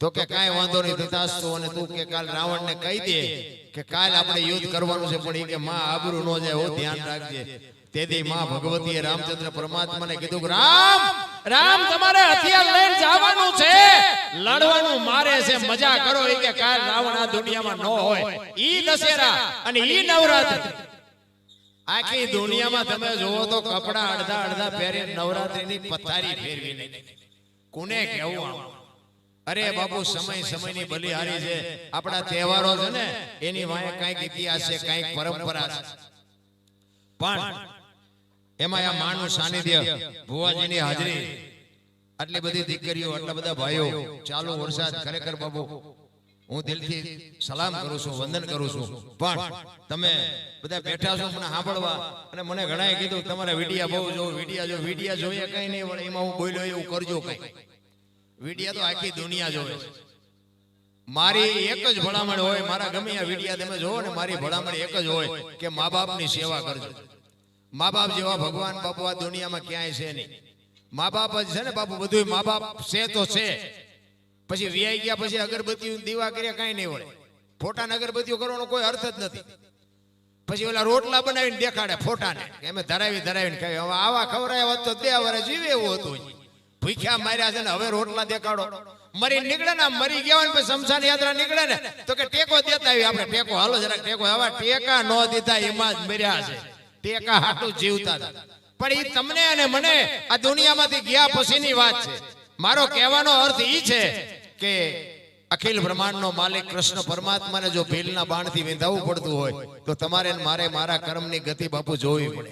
તો કે કાંઈ વાંધો નહીં તથાસ્તુ અને તું કે કાલ રાવણને કહી દે કે કાલ આપણે યુદ્ધ કરવાનું છે પણ એ કે માં આબરૂ ન જાય હો ધ્યાન રાખજે. તેથી માં ભગવતીએ રામચંદ્ર પરમાત્માને કીધું કે રામ રામ તમારે હથિયાર લઈને જવાનું છે. લડવાનું મારે છે મજા કરો એ કે કાલ રાવણ આ દુનિયામાં ન હોય. ઈ દશેરા અને ઈ નવરાત્રી. આખી દુનિયામાં તમે જોવો તો કપડા અડધા અડધા પહેરી નવરાત્રીની પથારી ફેરવી નહીં કોને કહેવું? આમ અરે બાપુ સમય સમયની બલિહારી છે. આપણા તહેવારો છે ને એની વાંહે કાંઈક ઇતિહાસ છે કાંઈક પરંપરા છે. પણ એમાં આ માનું સાનિધ્ય ભુવાજીની હાજરી આટલી બધી દીકરીઓ આટલા બધા ભાઈઓ. ચાલુ વરસાદ ખરેખર બાબુ હું દિલથી સલામ કરું છું વંદન કરું છું. પણ તમે બધા બેઠા છો મને સાંભળવા. અને મને ઘણાએ કીધું તમારે વિડિયા બહુ જો વિડિયા જો વિડિયા જોઈએ કઈ નહીં પણ એમાં હું બોલ્યો એવું કરજો કઈ. વિડિયા તો આખી દુનિયા જોવે મારી એક જ ભલામણ હોય મારા ગમે આ વિડિયા તમે જોવો ને મારી ભલામણ એક જ હોય કે મા બાપની સેવા કરજો. મા બાપ જેવા ભગવાન બાપુ આ દુનિયામાં ક્યાંય છે નહીં. મા બાપ જ છે ને બાપુ બધું મા બાપ છે તો છે. પછી વ્યાઈ ગયા પછી અગરબત્તી દીવા કર્યા કાંઈ નહીં વળે ફોટાને અગરબત્તીઓ કરવાનો કોઈ અર્થ જ નથી. પછી ઓલા રોટલા બનાવીને દેખાડે ફોટાને. એમ ધરાવી ધરાવીને કહે હવે આવા ખવરાયા હોત તો બે વરે જીવે એવું હતું. ભૂખ્યા માર્યા છે ને હવે રોટલા દેખાડો. મરી નીકળે ને મરી ગયા હોય શમશાન યાત્રા નીકળે ને, તો કે ટેકો દેતા આવી આપણે ટેકો હાલો જરાક, ટેકો આવા ટેકા ન દીધા, એમાં જ મર્યા છે. ટેકા હાટું જીવતા પણ એ તમને અને મને આ દુનિયામાંથી ગયા પછીની વાત છે. મારો કહેવાનો અર્થ ઈ છે કે અખિલ બ્રહ્માંડનો માલિક કૃષ્ણ પરમાત્માને જો ભીલના બાણથી વિંધાવવું પડતું હોય, તો તમારે મારે મારા કર્મની ગતિ બાપુ જોવી પડે.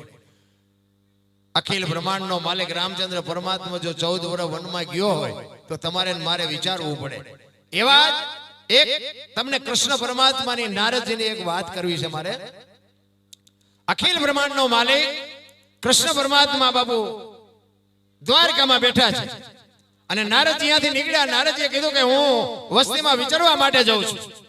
અખિલ બ્રહ્માંડનો માલિક રામચંદ્ર પરમાત્મા જો ચૌદ વર્ષ વનમાં ગયો હોય, તો તમારે મારે વિચારવું પડે. એવા એક તમને કૃષ્ણ પરમાત્માની નારદજીની એક વાત કરવી છે મારે. અખિલ બ્રહ્માંડનો માલિક કૃષ્ણ પરમાત્મા બાબુ દ્વારકામાં બેઠા છે. અને નારદ ત્યાંથી નીકળ્યા, નારદજીએ કીધું કે હું વસ્તીમાં વિચરવા માટે જઉં છું.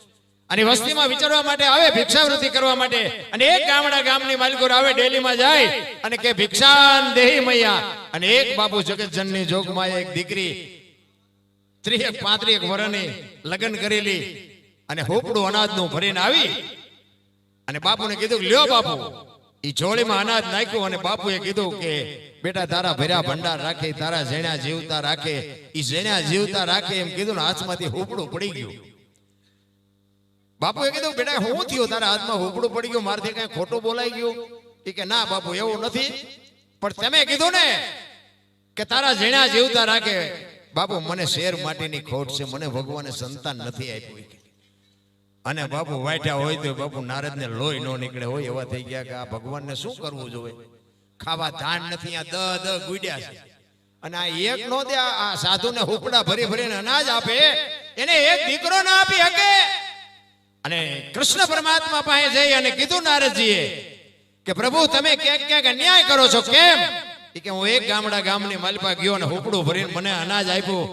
અને વસ્તીમાં વિચારવા માટે આવે ભિક્ષાવૃત્તિ કરવા માટે. અને એક ગામડા ગામની માલિકો આવે ડેલીમાં જાય અને કે ભિક્ષાન દેહી મૈયા. અને એક બાપુ જગતજનની જોગમાં એક દીકરી ત્રીસ પાંત્રીસ વર્ષની લગ્ન કરેલી. અને હોપડું અનાજનું ભરીને આવી. અને બાપુને કીધું લ્યો બાપુ. એ જોડીમાં અનાજ નાખ્યું અને બાપુએ કીધું કે બેટા તારા ભર્યા ભંડાર રાખે તારા જેણ્યા જીવતા રાખે. એ જેણ્યા જીવતા રાખે એમ કીધું ને હાથમાંથી હોપડું પડી ગયું. બાપુએ કીધું બેટા હું થયો? તારા હાથમાં હોપડું પડી ગયું મારથી કઈ ખોટું બોલાઈ ગયું. એ કે ના બાપુ એવું નથી. પણ તમે કીધું ને કે તારા જીણા જીવતા રાખે. બાપુ મને શેર માટેની ખોટ છે મને ભગવાને સંતાન નથી આપ્યું. અને બાપુ વાટ્યા હોય તો બાપુ નારદને લોહી ન નીકળે. હોય એવા થઈ ગયા કે આ ભગવાનને શું કરવું જોઈએ? ખાવા ધાન નથી આ દ દ ગુડ્યા છે. અને આ એક નો દે આ સાધુને હુપડા ભરી ભરીને અનાજ આપે એને એક દીકરો ના આપી શકે. અને કૃષ્ણ પરમાત્મા પાસે જઈ અને કીધું નારદજીએ કે પ્રભુ, તમે ક્યાંક ક્યાંક અન્યાય કરો છો, કેમ? કે હું એક ગામડા ગામની માલપા ગયો અને હુપડું ભરીને મને અનાજ આપ્યું.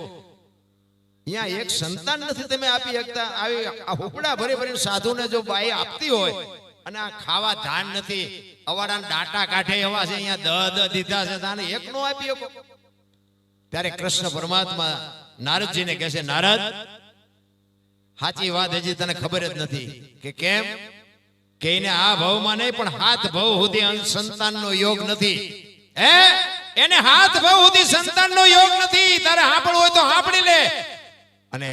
અહીંયા એક સંતાન નથી તમે આપી શકતા. આવી આ હુપડા ભરી ભરીને સાધુને જો બાઈ આપતી હોય અને આ ખાવા ધાન નથી, અવાડાના ડાટા કાઢે એવા છે અહીંયા દ દીધા છે તાને એક નો આપી ત્યારે કૃષ્ણ પરમાત્મા નારદજીને કહે છે, નારદ સાચી વાત હજી તને ખબર જ નથી કે કેમ? કે એને આ ભાવમાં નહીં પણ હાથ ભાવ સુધી સંતાનનો યોગ નથી. હે? એને હાથ ભાવ સુધી સંતાનનો યોગ નથી. તારે હાંપડવું હોય તો હાંપડી લે. અને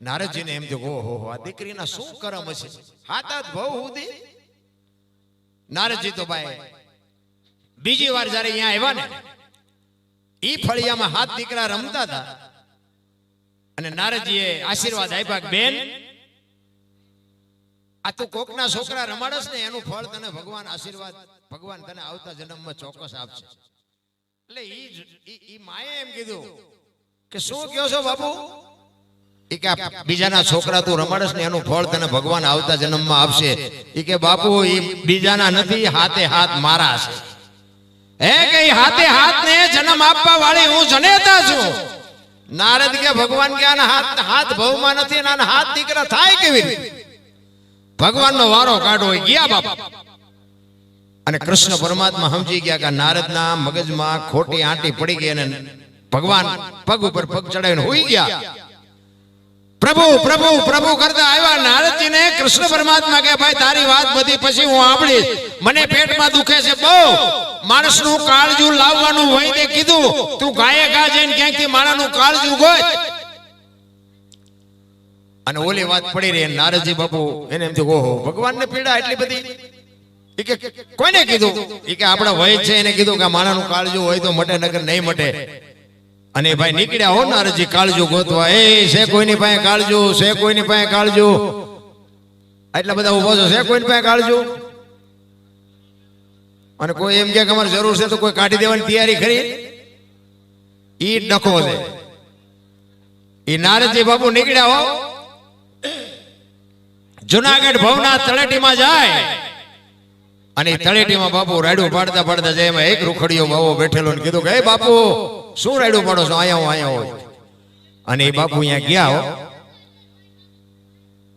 નારદજીને એમ થયું ઓહો હો, આ દીકરીના શું કરમ હશે? હાથ હાથ ભાવ સુધી? નારદજી તો ભાઈ બીજી વાર જ્યારે અહીંયા આવ્યા ને ઈ ફળિયામાં હાથ દીકરા રમતા હતા. અને નારદજીએ આશીર્વાદ આપ્યા બેન, આ તું કોકના છોકરા રમાડસ ને એનું ફળ તને ભગવાન આશીર્વાદ, ભગવાન તને આવતા જન્મમાં ચોક્કસ આપશે. એટલે ઈ ઈ માએ એમ કીધું કે, શું કહો છો બાપુ? ઈ કે બીજાના છોકરા તું રમાડસ ને એનું ફળ તને ભગવાન આવતા જન્મમાં આપશે. ઈ કે, બાપુ, ઈ બીજાના નથી, હાથે હાથ મારા છે. હે, કે હાથે હાથ ને જન્મ આપવા વાળી હું જનેતા છું? નારદ કે ભગવાન કે આના હાથ હાથ ભવમાં નથી અને આના હાથ દીકરા થાય કેવી રીતે? ભગવાનનો વારો કાઢો ગયા બાપા. અને કૃષ્ણ પરમાત્મા સમજી ગયા કે નારદના મગજમાં ખોટી આંટી પડી ગઈ અને ભગવાન પગ ઉપર પગ ચડાવીને હોઈ ગયા. પ્રભુ પ્રભુ પ્રભુ કરતા આવ્યા નારદજીને કૃષ્ણ પરમાત્મા કે ભાઈ, તારી વાત બધી પછી હું સાંભળીશ. મને પેટમાં દુખે છે. બહુ. માણસનું કાળજું લાવવાનું વૈદ્ય કીધું. તું ગાયે ગા જઈને ક્યાંકથી માણાનું કાળજું ગોય. અને ઓલી વાત પડી રહી નારદજી બાપુ એને એમ થયું, ઓહો, ભગવાનને પીડા એટલી બધી. કે કોને કીધું? કે, આપણા વય છે. એને કીધું કે માણાનું કાળજું હોય તો મટે નગર નહીં મટે. અને ભાઈ નીકળ્યા હો નારજી કાળજો ગોતવા. એ છે કોઈની પાસે કાળજો છે કોઈની પાસે કાળજો. એટલા બધા ઊભો છો છે કોઈની પાસે કાળજો? અને કોઈ એમ કે અમારે જરૂર છે તો કોઈ કાઢી દેવાની તૈયારી કરી ઈ ડખો છે. ઈ નારજી બાપુ નીકળ્યા હો. જુનાગઢ ભવના તળેટીમાં જાય. અને તળેટીમાં બાપુ રાડું પાડતા પાડતા જાય એમાં એક રૂખડીયો બાબો બેઠેલો ને કીધું કે "એ બાપુ શું રાડું પાડો છો? અહીંયા હું અહીંયા હોય અને એ બાપુ અહીંયા ગયા હો.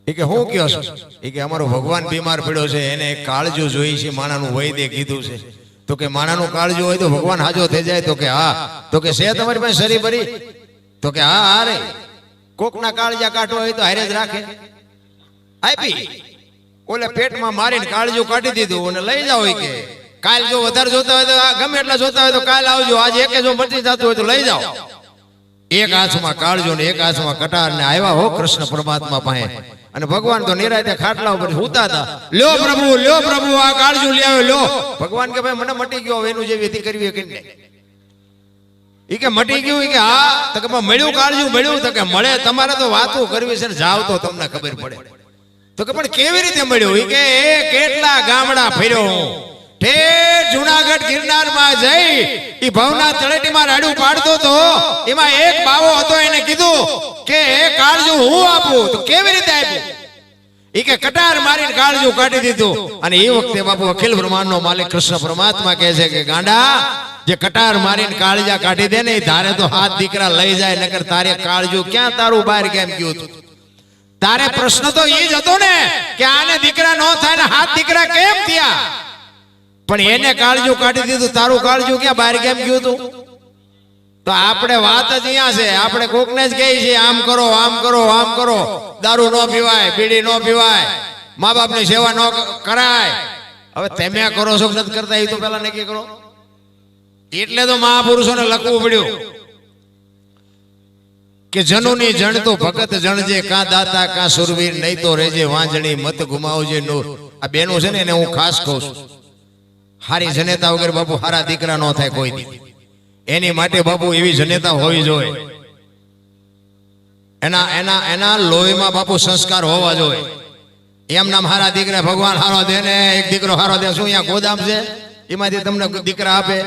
એ કે હું કયો છો? એ કે અમારો ભગવાન બીમાર પડ્યો છે એને કાળજું જોઈ છે માણાનું વૈદ્ય કીધું છે. તો કે માણાનું કાળજું હોય તો ભગવાન હાજો થઈ જાય. તો કે હા. તો કે છે તમારી પાસે શરી ભરી? તો કે હા હા રે. કોકના કાળજા કાઢો હોય તો હારે જ રાખે. આપી. ઓલે પેટમાં મારીને કાળજો કાઢી દીધું અને લઈ જાઓ કે. કાલ જો વધારે જોતા હોય તો ગમે એટલા જોતા હોય તો કાલ આવજો. આજે એક જો બચી જતું હોય તો લઈ જાઓ. એક હાથમાં કાળજો ને એક હાથમાં કટાર ને આવ્યા હો કૃષ્ણ પરમાત્મા પાસે. અને ભગવાન તો નિરાતે ખાટલા ઉપર સૂતા હતા. લ્યો પ્રભુ લ્યો પ્રભુ, આ કાળજો લઈ આવ્યો, લ્યો. ભગવાન કે ભાઈ, મને મટી ગયો એનું જે વિધિ કરવી એ કરીને ઈ કે મટી ગયું કે, હા, તો કે મળ્યું કાળજું, મળ્યું. તો કે, મળે, તમારે તો વાતો કરવી છે ને જાવ તો તમને ખબર પડે. તો કે, પણ કેવી રીતે મળ્યું? એ કે, એ કેટલા ગામડા ફેર્યો હું. ઠેર જુનાગઢ ગિરનારમાં માલિક કૃષ્ણ પરમાત્મા કહે છે કે, ગાંડા, જે કટાર મારીને કાળજા કાઢી દે ને તારે તો હાથ દીકરા લઈ જાય, નકર તારે કાળજું ક્યાં તારું બહાર કેમ ગયું હતું તારે પ્રશ્ન તો એ જ હતો ને, કે આને દીકરા ન થાય ને હાથ દીકરા કેમ થયા? પણ એને કાળજું કાઢી દીધું. તારું કાળજું ક્યાં? બહાર કેમ ગયું તું? તો આપણે વાત જ અહીંયા છે. આપણે કોકને જ કહીએ છીએ આમ કરો આમ કરો આમ કરો. દારૂ ન પીવાય બીડી ન પીવાય. મા બાપની સેવા ન કરાય. હવે તમે કરો છો નથી કરતા? એ તો પેલા નક્કી કરો. એટલે તો મહાપુરુષોને લખવું પડ્યું કે જનુની જણ તો ભગત જણજે કા દાતા કા સુરવીર નહીં તો રેજે વાંજણી મત ગુમાવજે નો આ બેનો છે ને એને હું ખાસ કહું છું. હારી જનેતા વગર બાપુ હારા દીકરા ન થાય કોઈ એની માટે બાપુ એવી જનેતા હોવી જોઈએ. એના એના એના લોહીમાં બાપુ સંસ્કાર હોવા જોઈએ. એમ નામ હારા દીકરા ભગવાન હારો દે ને એક દીકરો હારો દે, શું અહીંયા ગોદામ છે? એમાંથી તમને દીકરા આપે?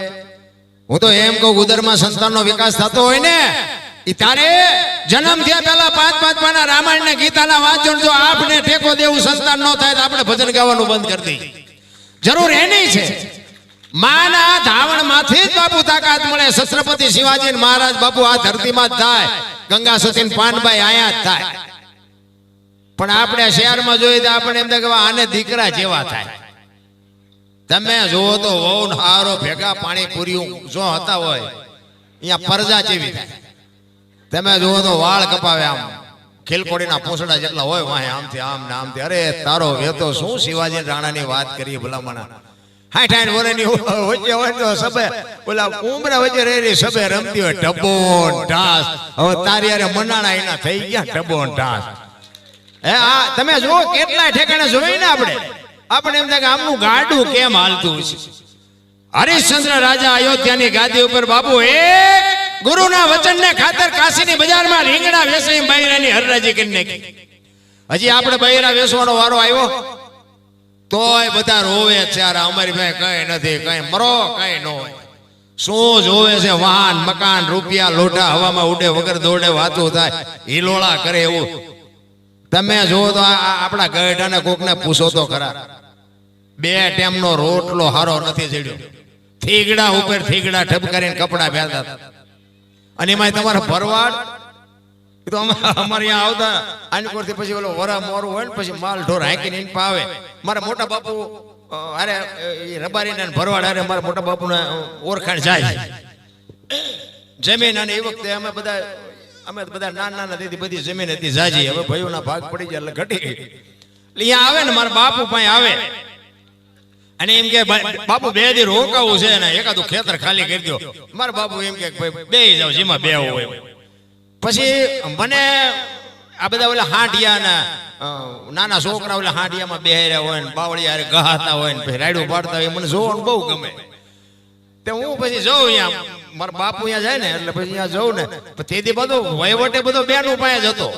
હું તો એમ કહું, ઉદરમાં સંતાનનો વિકાસ થતો હોય ને એ તારે જન્મ થયા પહેલા પાંચ પાંચ પાના રામાયણ ને ગીતાના વાંચન જો આપને ટેકો દેવું, સંતાન ન થાય તો આપણે ભજન ગાવાનું બંધ કરી દઈએ. જરૂર એની છે. માના ધાવણમાંથી બાપુ તાકાત મળે. છત્રપતિ શિવાજી મહારાજ બાપુ આ ધરતીમાં જ થાય. ગંગા સતીન પાનભાઈ આયા જ થાય. પણ આપણે શહેરમાં જોઈએ તો આપણે એમ કે આને દીકરા જેવા થાય. તમે જુઓ તો વહુ હારો ભેગા પાણી પૂરી જો હતા હોય, અહીંયા પરજા જેવી થાય. તમે જુઓ તો વાળ કપાવે આમ. ખીલકોડીના પોસડા જેટલા હોય વાહે આમથી આમ ને આમથી. અરે તારો વેતો શું શિવાજી રાણાની વાત કરીએ ભલામણા? હાઠ હાઠ વર્ષની વચ્ચે હોય તો સબે ઓલા ઉમરા વચ્ચે રહી રહી સબે રમતી હોય ડબ્બો ઢાસ. હવે તારી અરે મનાણા એના થઈ ગયા ને ઢાસ. હે આ તમે જુઓ કેટલા ઠેકાણે જોઈ ને આપણે? આપણે એમ થાય કે આમનું ગાડું કેમ હાલતું છે? હરિશ્ચંદ્ર રાજા અયોધ્યાની ગાદી ઉપર બાપુ એક ગુરુના વચનને ખાતર કાશીની બજારમાં રીંગણા વેચી બૈરાની હરરાજી કરી નાખી. હજી આપણે બૈરા વેસવાનો વારો આવ્યો? તોય બધા રોવે છે અમારી પાસે કઈ નથી, કઈ મરો, કઈ ન હોય. શું જોવે છે? વાહન, મકાન, રૂપિયા લોટા હવામાં ઉડે વગર દોડે વાતો થાય, હિલોળા કરે એવું. તમે જુઓ તો આપણા ગઢાને કોકને પૂછો તો ખરા. બે ટેમનો રોટલો હારો નથી ચડ્યો. થીગડા ઉપર થીગડા ઠપકારીને કપડા પહેરતા હતા. અને એમાં તમારા ભરવાડ. તો અમારે અહીંયા આવતા આનકોરથી પછી ઓલો વરા મોરું હોય ને પછી માલ ઢોર હાંકીને એને પાવે મારા મોટા બાપુ અરે એ રબારીને ને ભરવાડ અરે મારા મોટા બાપુને ઓળખાણ જાય. જમીન અને એ વખતે અમે બધા અમે બધા નાના નાના દીધી બધી જમીન હતી જાજી. હવે ભાઈઓના ભાગ પડી ગયા એટલે ઘટી ગઈ. એટલે અહીંયા આવે ને મારા બાપુ પાસે આવે. અને એમ કે, "બા- બાપુ, બે દી રોકાવું છે ને એકાદું ખેતર ખાલી કરી દો મારા બાપુ એમ કે બે જાવ જેમાં બે હોય. પછી મને આ બધા ઓલા હાંડિયા ને નાના છોકરા ઓલા હાંડિયામાં બેહર્યા હોય ને, બાવળિયા હારે ગહાતા હોય ને રાયડું પાડતા હોય મને જોવાનું બહુ ગમે. તે હું પછી જઉં અહીંયા, મારા બાપુ અહીંયા જાય ને, એટલે પછી અહીંયા જઉં ને તેથી બધો વહીવટે બધો બેનું પાસે જ હતો.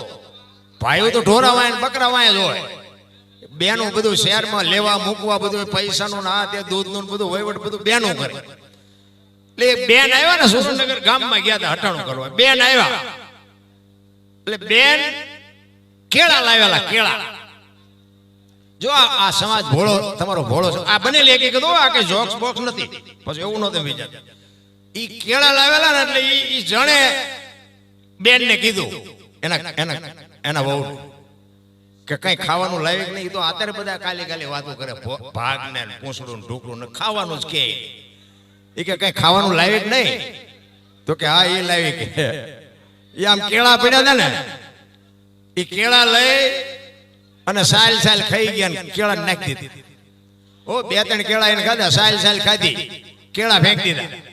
ભાઈઓ તો ઢોરા વાય ને બકરા વાય જ હોય. બેનું બધું શહેરમાં લેવા મૂકવા બધું પૈસાનું ના તે દૂધનું બધું વહીવટ બધું બેનું કરે. એટલે બેન આવ્યા ને સુરેન્દ્રનગર ગામમાં ગયા હતા હટાણું કરવા. બેન આવ્યા. એટલે બેન કેળા લાવેલા કેળા. જો આ સમાજ ભોળો તમારો ભોળો છે. આ બનેલી એક કીધું આ કે જોક્સ બોક્સ નથી. પછી એવું નહોતું વિચાર ઈ કેળા લાવેલા ને એટલે ઈ ઈ જણે બેન ને કીધું. એના એના એના વહુ કે કઈ ખાવાનું લાયક નહીં તો અત્યારે બધા કાલી કાલી વાતો કરે ભાગ ને પૂંછડું ઢોકળું ને ખાવાનું જ કે. એ કે કઈ ખાવાનું લાયક નહીં. તો કે હા એ લાયક એ આમ કેળા પડ્યા હતા ને. એ કેળા લઈ અને સાલ સાલ ખાઈ ગયા ને કેળા નાખી દીધી. ઓ બે ત્રણ કેળા એને ખાધા સાલ સાલ ખાધી. કેળા ફેંકી દીધા.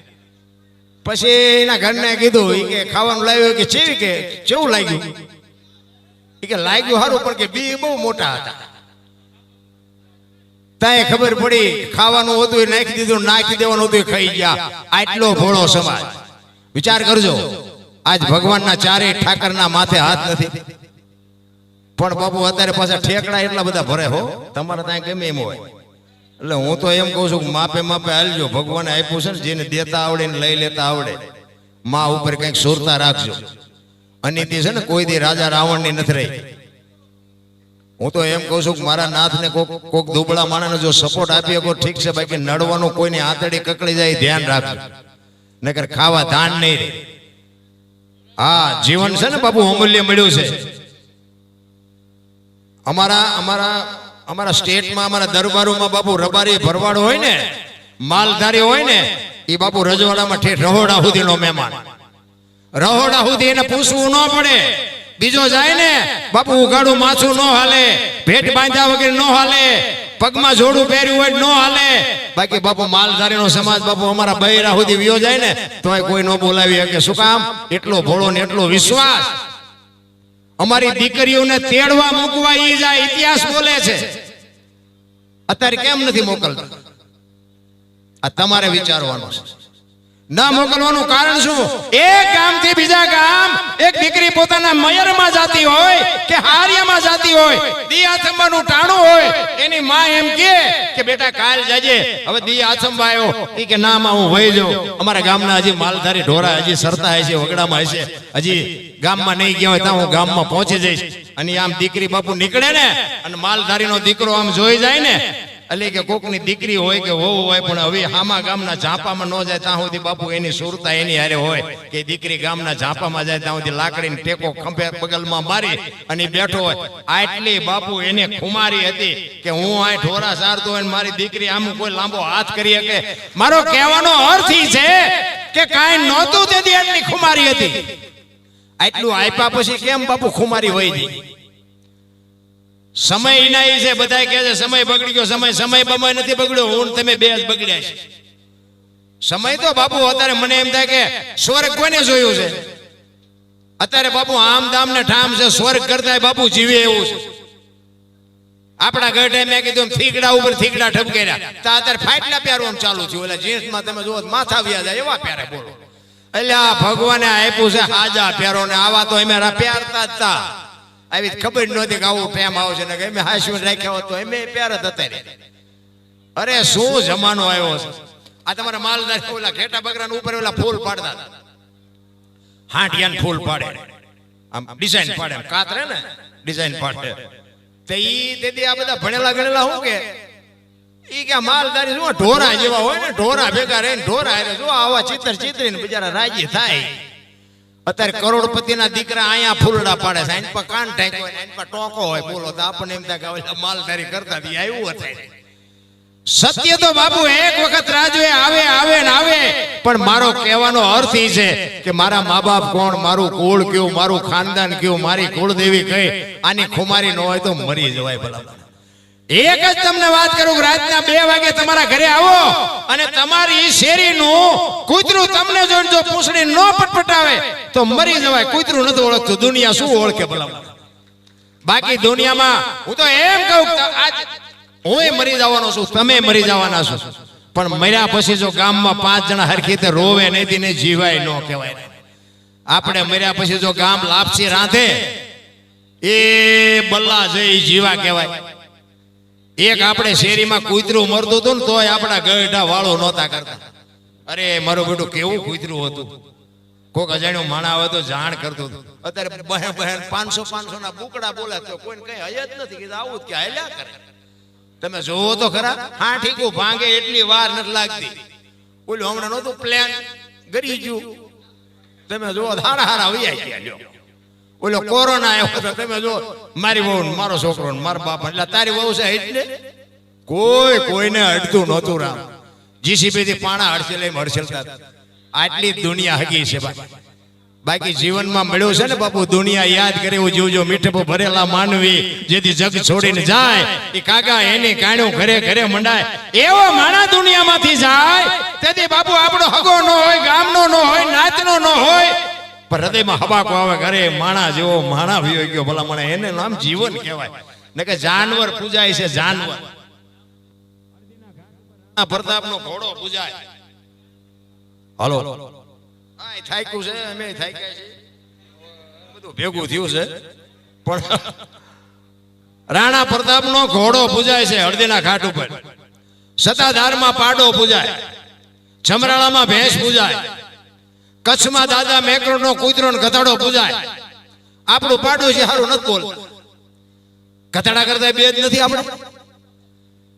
પછી એના ઘરને કીધું કે ખાવાનું લાવ્યું કે ચેવી કે? કેવું લાગ્યું? કે લાગ્યું સારું પણ કે બી બહુ મોટા હતા. તાય ખબર પડી, ખાવાનું હતું નાખી દીધું, નાખી દેવાનું હતું ખાઈ ગયા. આટલો ભોળો સમાજ. વિચાર કરજો, આજ ભગવાનના ચારે ઠાકરના માથે હાથ નથી. પણ બાપુ અત્યારે પાછા ઠેકડા એટલા બધા ભરે હો, તમારે ત્યાં ગમે એમ હોય. એટલે હું તો એમ કહું છું માપે માપે હાલજો, ભગવાને આપ્યું છે ને, જેને દેતા આવડે ને લઈ લેતા આવડે. માં ઉપર કંઈક સુરતા રાખજો. અનિતિ છે ને કોઈ દી રાજા રાવણની નથી રહી. હું તો એમ કહું છું કે મારા નાથને કોક કોક દુબળા માણસને જો સપોર્ટ આપી શકો ઠીક છે, બાકી નડવાનું કોઈને આંતડી કકડી જાય ધ્યાન રાખજો. નકર ખાવા ધાન નહીં રે હા જીવન છે ને બાપુ અમૂલ્ય મળ્યું છે. અમારા અમારા અમારા સ્ટેટમાં, અમારા દરબારોમાં બાપુ રબારી ભરવાડ હોય ને, માલધારી હોય ને, એ બાપુ રજવાડામાં ઠેઠ રહોડા સુધીનો મહેમાન. રહોડા સુધી એને પૂછવું ન પડે. બીજો જાય ને, બાપુ ઉગાડું માછું ન હાલે, ભેટ બાંધ્યા વગર ન હાલે, પગમાં જોડું પહેર્યું હોય ન હાલે. બાકી બાપુ માલધારીનો સમાજ બાપુ અમારા બૈરા સુધી વિયો જાય ને, તોય કોઈ ન બોલાવી શકે. શું કામ? એટલો ભોળો ને એટલો વિશ્વાસ. અમારી દીકરીઓને તેડવા મૂકવા ઈ જાય ઇતિહાસ બોલે છે. અત્યારે કેમ નથી મોકલતા? આ તમારે વિચારવાનું છે. ના મોકલવાનું કારણ શું? એક ગામથી બીજા ગામ એક દીકરી પોતાના મયરમાં જાતી હોય કે હારિયામાં જાતી હોય, દી આથંબાનું ટાણું હોય, એની માં એમ કે કે બેટા કાલ જજે, હવે દી આથંબા આવ્યો એ કે, ના માં, હું વહી જાઉં. અમારા ગામના હજી માલધારી ઢોરા હજી સરતા હશે, વગડામાં હશે. હજી ગામમાં નહીં ગયા હોય ત્યાં હું ગામમાં પહોંચી જઈશ. અને આમ દીકરી બાપુ નીકળે ને, અને માલધારીનો દીકરો આમ જોઈ જાય ને એટલે કે કોકની દીકરી હોય કે વહુ હોય, પણ હવે હામા ગામના ઝાંપામાં ન જાય, ત્યાં સુધી બાપુ એની સુરતા એની હારે હોય કે દીકરી ગામના ઝાંપામાં જાય, ત્યાં સુધી લાકડીને ટેકો ખંભે બગલમાં મારી અને બેઠો હોય. આટલી બાપુ એને ખુમારી હતી કે હું આ ઢોરા સારતો હોય મારી દીકરી આમ કોઈ લાંબો હાથ કરી શકે. મારો કહેવાનો અર્થ ઈ છે કે કાંઈ નહોતું તેથી આટલી ખુમારી હતી. આટલું આપ્યા પછી કેમ બાપુ ખુમારી હોય ગઈ સમય ઇનાય છે બધા કહે છે સમય બગડી ગયો સમય સમય બમય નથી બગડ્યો હું તમે બે જ બગડ્યા છે સમય તો બાપુ અત્યારે મને એમ થાય કે સ્વર્ગ કોને જોયું છે? અત્યારે બાપુ આમ દામ ને ઠામ છે સ્વર્ગ કરતા બાપુ જીવે એવું છે. આપણા ગઢે મેં કીધું થીકડા ઉપર થીકડા ઠપકેર્યા. તો અત્યારે ફાટલા પહેરવાનું આમ ચાલુ થયું. એટલે જીન્સમાં તમે જુઓ માથા વ્યા જાય એવા પ્યારે બોલો. એટલે આ ભગવાને આપ્યું છે હાજા પ્યારો ને આવા તો એમે પ્યારતા જ તા. આવી ખબર નહોતી કે આવું પ્રેમ આવશે ને એમે હાસ્યું રાખ્યા હોત એમે પ્યાર જ હતા રે. અરે શું જમાનો આવ્યો છે? આ તમારા માલદાર ઓલા ઘેટા બકરા ઉપર ઓલા ફૂલ પાડતા હાંટિયાને ફૂલ પાડે. આમ ડિઝાઇન પાડે. કાતરે ને? ડિઝાઇન પાડે. તો ઈ તેથી આ બધા ભણેલા ગણેલા હું કે? ઈ કે માલદારી શું ઢોરા જેવા હોય ને? ઢોરા ભેગા રહીને ઢોરા જો આવા ચિત્ર ચિત્રીને બિચારા રાજી થાય. અત્યારે કરોડપતિના દીકરા અહીંયા ફૂલડા પાડે છે. એની પર કાન ઢાંકો હોય ને એની પર ટોકો હોય બોલો. તો આપણને એમ થાય કે માલધારી કરતા હતી આવ્યું હતા સત્ય તો બાપુ એક વખત રાજવે આવે આવે ને આવે. પણ મારો કહેવાનો અર્થ એ છે કે મારા મા બાપ કોણ મારું કુળ કયું મારું ખાનદાન કયું મારી કુળદેવી કઈ? આની ખુમારી ન હોય તો મરી જવાય ભલા. એક જ તમને વાત કરું, રાતના બે વાગે તમારા ઘરે આવો અને તમારી શેરીનું કૂતરું તમને જોઈને જો પૂંછડી ન પટપટાવે, તો મરી જવાય. કૂતરું નથી ઓળખતું. દુનિયા શું ઓળખે ભલા? બાકી દુનિયામાં હું તો એમ કહું આજ હું મરી જવાનો છું, તમે મરી જવાના છો. પણ મર્યા પછી જો ગામમાં પાંચ જણા હરખી રીતે રોવે નહીં ને જીવાય ન કહેવાય. આપણે મર્યા પછી જો ગામ લાપસી રાંધે, એ બલ્લા જઈ જીવા કહેવાય. એક આપણે શેરીમાં કૂતરું મરતું હતું ને તોય આપણા ગઢા વાળો નહોતા કરતા. અરે, મારું બેટું કેવું કૂતરું હતું? કોક અજાણ્યું માણા આવે તો જાણ કરતું હતું. અત્યારે બહેન બહેન પાંચસો પાંચસો ના બુકડા બોલા તો કોઈને કઈ હય નથી કીધું, આવું કે હાલ્યા કરે. તમે જોવો તો ખરા હા ઠીકું ભાંગે એટલી વાર નથી લાગતી. ઓલું હમણાં નહોતું પ્લાન ગરી ગયું તમે જોવો હારા હારા વૈયા ગયા ઓલો કોરોના આવ્યો. તો તમે જો મારી વહુ મારો છોકરો મારા બાપ એટલે તારી વહુ છે એટલે? કોઈ કોઈને અડતું નહોતું રામ. જીસીબી થી પાણા હડસે લઈ હડસેલતા આટલી દુનિયા હગી છે બાકી જીવનમાં મળ્યું છે ને બાપુ દુનિયા યાદ કરે એવું જીવજો મીઠપો ભરેલા માનવી જેથી જગ છોડીને જાય એ કાકા એની કાણ્યું ઘરે ઘરે મંડાય. એવો માણા દુનિયામાંથી જાય તેથી બાપુ આપણો હગો ન હોય ગામનો ન હોય નાચનો ન હોય પણ હૃદયમાં હબાકો આવે ઘરે માણા જેવો માણા ભયો ગયો ભલા મને એને નામ જીવન કહેવાય. ને કે જાનવર પૂજાય છે જાનવર. પ્રતાપ નો ઘોડો પૂજાય. હલો. થાક્યું છે અમે થાક્યા છે બધું ભેગું થયું છે. પણ રાણા પ્રતાપનો ઘોડો પૂજાય છે હળદીના ઘાટ ઉપર. સતાધારમાં પાડો પૂજાય. જમરાળામાં ભેંસ પૂજાય. કચ્છમાં દાદા મેકરોનો કૂતરો ગધાડો પૂજાય. આપણું પાડું છે સારું નથી બોલતા. ગધાડા કરતા બે જ નથી આપણે.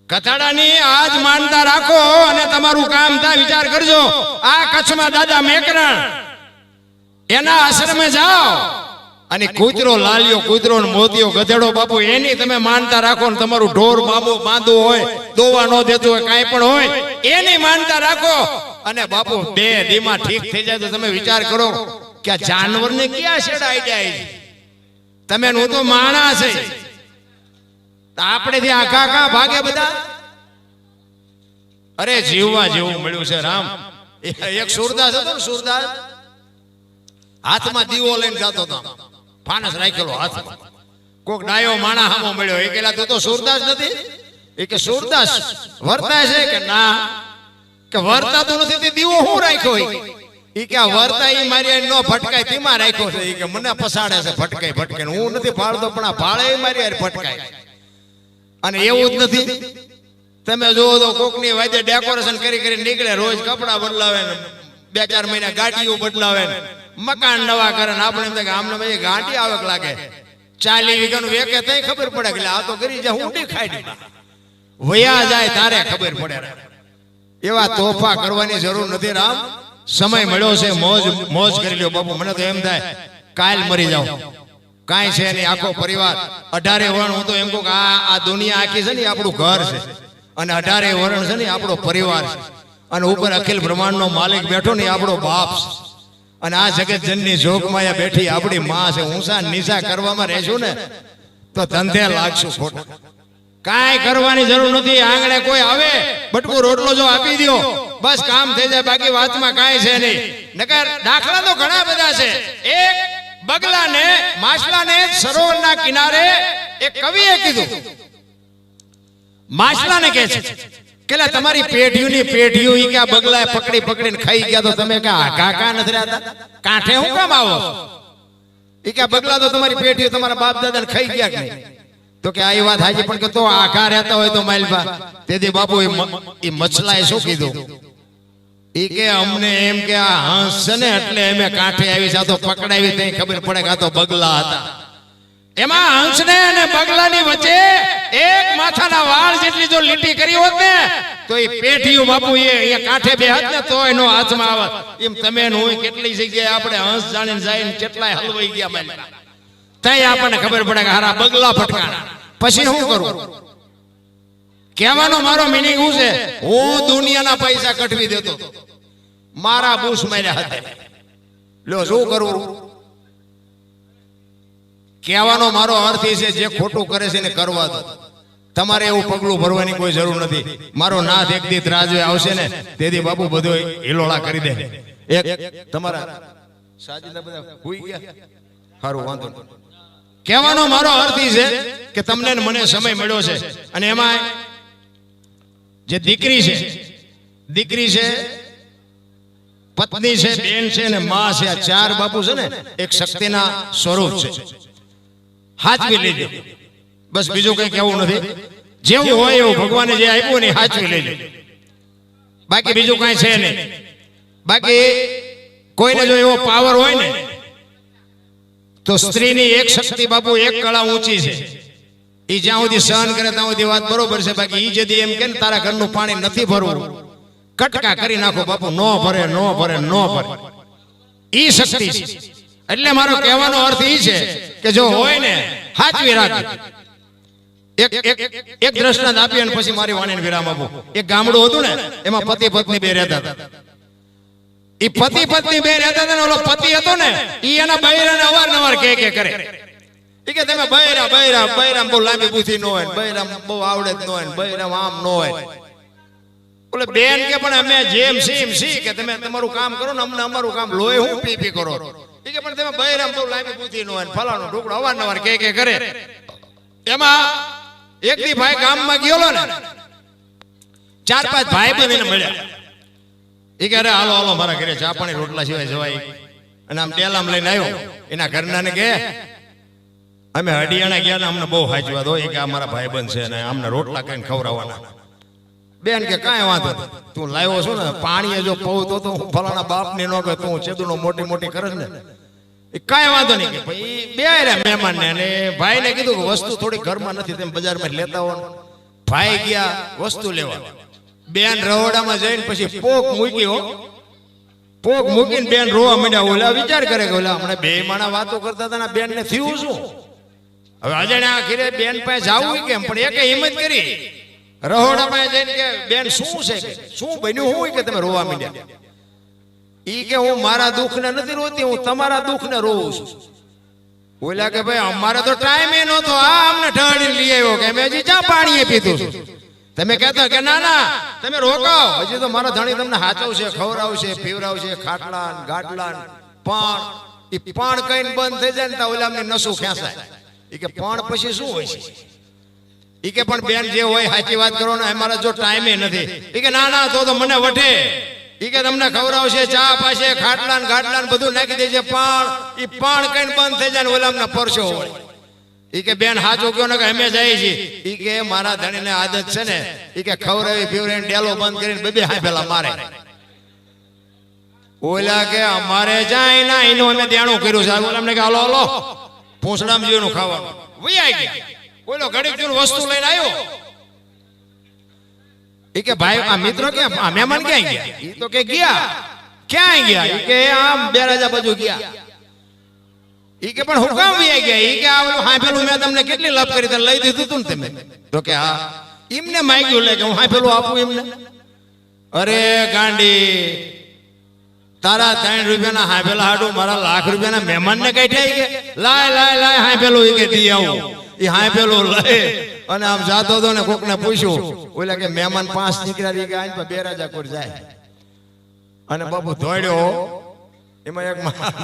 કથાડાની આજ માનતા રાખો અને તમારું કામ થાય, વિચાર કરજો. આ કચ્છમાં દાદા મેકરણ. એના આશ્રમે જાઓ. અને કૂતરો લાલ્યો કૂતરો મોતિયો ગધેડો, બાપુ, એની તમે માનતા રાખો ને તમારું ઢોર, બાબુ બાંધવું હોય, દોવા ન દેતું હોય, કાંઈ પણ હોય, એની માનતા રાખો. અને બાપુ, બે દીમાં ઠીક થઈ જાય તો તમે વિચાર કરો કે આ જાનવરને ક્યાં શેડ આઈડિયા છે? તમે હું તો માણસ છે. આપણે થી આખા આખા ભાગે બધા? અરે, જીવવા જેવું મળ્યું છે, રામ. એક સુરદાસ હતો સુરદાસ. હાથમાં દીવો લઈને જતો હતો. ફાનસ રાખેલો હાથમાં. કોક ડાયો માણા હામો મળ્યો. એ તો સુરદાસ નથી? એ કે, સુરદાસ વર્તાય છે કે ના? કે વર્તાતું નથી, તે દીવો હું રાખ્યો હોય? ઈ કે વર્તા ઈ મારી નો ફટકાય તેમાં રાખ્યો છે. ઈ કે મને પસાડે છે ફટકાય ફટકાય હું નથી ફાળતો પણ આ ફાળે મારી ફટકાય અને એવું જ નથી. તમે જોવો તો કોકની વાજે ડેકોરેશન કરી કરી નીકળે, રોજ કપડા બદલાવે ને બે ચાર મહિના ગાંઠીઓ બદલાવે ને મકાન નવા કરે ને આપણે એમ થાય કે આમને પછી ગાંઠી આવક લાગે. ચાલી વીઘાનું વેકે તઈ ખબર પડે કે આ તો કરી જાય ઊંડી ખાઈ વયા જાય, તારે ખબર પડે. એવા તોફા કરવાની જરૂર નથી રામ. સમય મળ્યો છે મોજ મોજ કરી લ્યો બાપુ. મને તો એમ થાય કાલ મરી જાઉં. કાંઈ છે નહીં આખો પરિવાર. અઢારે વર્ણ હું તો એમ કહું કે આ આ દુનિયા આખી છે ને આપણું ઘર છે. અને અઢારે વર્ણ છે ને આપણો પરિવાર છે. અને ઉપર અખિલ બ્રહ્માંડનો માલિક બેઠો ને આપણો બાપ છે. અને આ જગત જનની જોગમાયા બેઠી આપણી માં છે. ઊંસા નીચા કરવામાં રહેશું ને તો ધંધે લાગશું ખોટા. કાંઈ કરવાની જરૂર નથી. આંગણે કોઈ આવે બટકું રોટલો જો આપી દ્યો બસ કામ થઈ જાય બાકી વાતમાં કાંઈ છે નહીં. નકર દાખલા તો ઘણા બધા છે. એક બગલાને માછલાને સરોવરના કિનારે એક કવિએ કીધું. માછલાને કહે છે કે લે તમારી પેઢીઓની પેઢીઓ ઈ કે આ બગલાએ પકડી પકડીને ખાઈ ગયા તો તમે કે આ કાકા નથી રહેતા? કાંઠે હું કામ આવો? ઈ કે બગલા તો તમારી પેઢીઓ તમારા બાપ દાદાને ખાઈ ગયા કે નહીં? તો કે આ વાત હાજી, પણ કે તો આખા રહેતા હોય તો માલભા તેથી બાપુ એ મછલાએ શું કીધું? એ કે અમને એમ કે આ હંસ ને, એટલે અમે કાંઠે આવી છે તો પકડાવી, તઈ ખબર પડે કે તો બગલા હતા. એમાં હંસને અને બગલાની વચ્ચે એક માથાના વાળ જેટલી જો લીટી કરી હોત ને, તો એ પેઠીયું બાપુ એ અહીંયા કાંઠે બે હાથ ને, તો એનો હાથમાં આવત. એમ તમે હું કેટલી જગ્યાએ આપણે હંસ જાણીને જાય કેટલાય હલવાઈ ગયા મારી તઈ આપણને ખબર પડે કે હારા બગલા ફટકાણા પછી શું કરું? કહેવાનો મારો મિનિંગ શું છે? હું દુનિયાના પૈસા કટવી દેતો. મારા બુશ માર્યા હતા. લો શું કરવું કહેવાનો મારો અર્થ એ છે, જે ખોટું કરે છે ને કરવા દો. તમારે એવું પગલું ભરવાની કોઈ જરૂર નથી. મારો નાથ એક દીત રાજવે આવશે ને, તેથી બાપુ બધો હિલોળા કરી દે. એક, તમારા સાજીદા બધા હુઈ ગયા? સારું વાંધો નહીં. કહેવાનો મારો અર્થ છે કે તમને મને સમય મળ્યો છે. અને એમાં જે દીકરી છે દીકરી છે, પત્ની છે, બેન છે ને મા છે, આ ચાર બાપુ છે ને, એક શક્તિના સ્વરૂપ છે. હાચવી લેજો બસ બીજું કઈ કહેવું નથી. જેવું હોય એવું ભગવાને જે આપ્યું ને હાચવી લેજો બાકી બીજું કઈ છે નહીં. બાકી કોઈને જો એવો પાવર હોય ને તો સ્ત્રીની એક શક્તિ બાપુ એક કળા ઊંચી છે. એ જ્યાં સુધી સહન કરે ત્યાં સુધી વાત બરોબર છે. બાકી એ જદી એમ કે તારા ઘરનું પાણી નથી ભરવું. કટકા કરી નાખો બાપુ, નો ભરે નો ભરે નો ભરે. એ શક્તિ છે. એટલે મારો કહેવાનો અર્થ એ છે કે જો હોય ને હાચવી રાખે એક એક એક દ્રષ્ટાંત આપી અને પછી મારી વાણીને વિરામ આપો. એક ગામડું હતું ને, એમાં પતિ પત્ની બે રહેતા હતા. ઈ પતિ પત્ની બે રહેતા હતા ઓલો પતિ હતો ને, ઈ એના બૈરાને અવારનવાર કે કે કરે. કે તમે બૈરા બૈરા, બૈરામ બહુ લાંબી પૂછી ન હોય બૈરામ બહુ આવડે જ ન હોય બૈરામ આમ ન હોય. ઓલે બેન કે પણ અમે જેમ સીમ સી કે તમે તમારું કામ કરો ને, અમને અમારું કામ લોહી હું પી પી કરો. ઈ પણ તમે બૈરામ બહુ લાંબી પૂછી ન હોય ફલાણો ઢોકળો અવારનવાર કે કે કરે. એમાં એક ભાઈ ગામમાં ગયો ને, ચાર પાંચ ભાઈ બંધીને મળ્યા. એ કે અરે હાલો હાલો, મારા ઘરે ચા પાણી રોટલા સિવાય જવાય. અને આમ ડેલામ લઈને આવ્યો. એના ઘરનાને કે, અમે હડિયાણા ગયા ને અમને બહુ હાચવા દો એ કે આ મારા ભાઈબંધ છે અને અમને રોટલા કઈને ખવડાવવાના. બેન કે કાંઈ વાંધો. તું લાવ્યો છું ને, પાણીએ જો પહુ તો હું ફલાણા બાપની નો કે તું ચેદુનો મોટી મોટી કરે ને. એ કાંઈ વાંધો નહીં કે ભાઈ બે રહ્યા મહેમાન ને અને ભાઈને કીધું કે વસ્તુ થોડી ઘરમાં નથી, તેમ બજારમાં લેતા આવો ભાઈ ગયા વસ્તુ લેવા. બેન રહોડામાં જઈને પછી પોક મૂક્યો. પોક મૂકીને બેન રોવા માંડ્યા. ઓલા વિચાર કરે કે ઓલા હમણાં બે માણા વાતો કરતા હતા ને બેન ને થયું શું? હવે અજાણે આખીરે બેન પાસે જવું કેમ? પણ એકે હિંમત કરી. રહોડામાં જઈને કે બેન શું છે? શું બન્યું? હું કે તમે રોવા માંડ્યા? ઈ કે હું મારા દુઃખને નથી રોતી હું તમારા દુઃખને રોવું છું. બોલ્યા કે ભાઈ અમારે તો ટાઈમ એ નહોતો. આ અમને ઢાળીને લઈ આવ્યો કે અમે હજી ચા પાણીએ પીધું છે. તમે કહેતા કે ના ના. તમે રોકાવ હજી તો મારા ધણી તમને હાચવશે ખવડાવશે પીવરાવશે ખાટલા ગાટલા પણ. એ પણ કઈ બંધ થઈ જાય ને તો ઓલા નસું ખેંચાય. એ કે પણ પછી શું હોય? છે એ કે પણ બેન જે હોય સાચી વાત કરો ને અમારા જો ટાઈમે નથી. એ કે ના ના તો તો મને વઠે એ કે તમને ખવડાવશે ચા પાસે ખાટલા ગાટલા બધું નાખી દેજે પણ. એ પણ કઈ બંધ થઈ જાય ને ઓલા પરસો હોય. ઈ કે કે કે કે કે કે વસ્તુ લઈને કે ભાઈ, આ મિત્રો ક્યાં, આ મહેમાન ક્યાં ગયા? કે ગયા. ક્યાં ગયા? ઈ કે આમ બે રાજા બાજુ ગયા. ઈ કે પણ હુકમ વી ગયા ઈ કે આ હાંફેલું મેં તમને કેટલી લપ કરી તને લઈ દીધું તું ને તમે. તો કે હા. એમને માંગ્યું લે કે હું હાંફેલું આપું એમને. અરે ગાંડી, તારા ત્રણ રૂપિયાના હાંફેલા હાડું મારા લાખ રૂપિયાના મહેમાનને કઈ થઈ કે લાય લાય લાય, હાંફેલું ઈ કે દી આવું. ઈ હાંફેલું લઈ અને આમ જાતો હતો ને કોકને પૂછ્યું, ઓલા કે મહેમાન પાંચ નીકળ્યા બે રાજા કોર જાય. અને બાપુ દોડ્યો. એમાં એક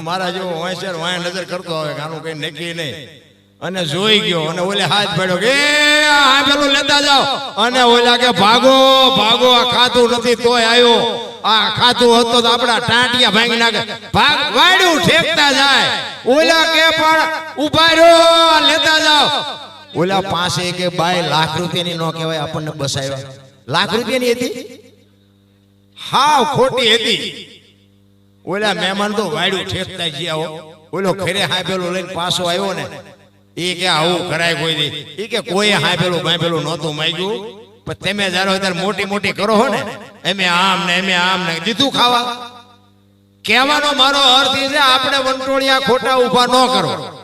મારા જેવો હોંશિયાર વાય નજર કરતો આવે કે આનું કઈ નક્કી નહીં. અને જોઈ ગયો. અને ઓલે હાથ પડ્યો કે આ પેલું લેતા જાઓ. અને ઓલા કે ભાગો ભાગો આ ખાતું નથી તોય આવ્યો આ ખાતું હતો તો આપડા ટાંટિયા ભાંગી નાખે. ભાગ વાડ્યું ઠેકતા જાય. ઓલા કે પણ ઊભા રહ્યો લેતા જાઓ. ઓલા પાસે કે બાય લાખ રૂપિયાની નો કહેવાય આપણને બસાવ્યા લાખ રૂપિયાની હતી? હાવ ખોટી હતી. ઓલા મહેમાન તો વાડ્યું ઠેકતા ગયા હો. ઓલો ખરે હાંફેલું લઈને પાછો આવ્યો ને. એ કે આવું કરાય કોઈ દી. એ કે કોઈ હાંફેલું બાંફેલું નહોતું માંગ્યું. પણ તમે જ્યારે ત્યારે મોટી મોટી કરો હો ને. એમે આમ ને એમે આમ ને. દીધું ખાવા. કહેવાનો મારો અર્થ એ છે આપણે વંટોળિયા ખોટા ઊભા ન કરો.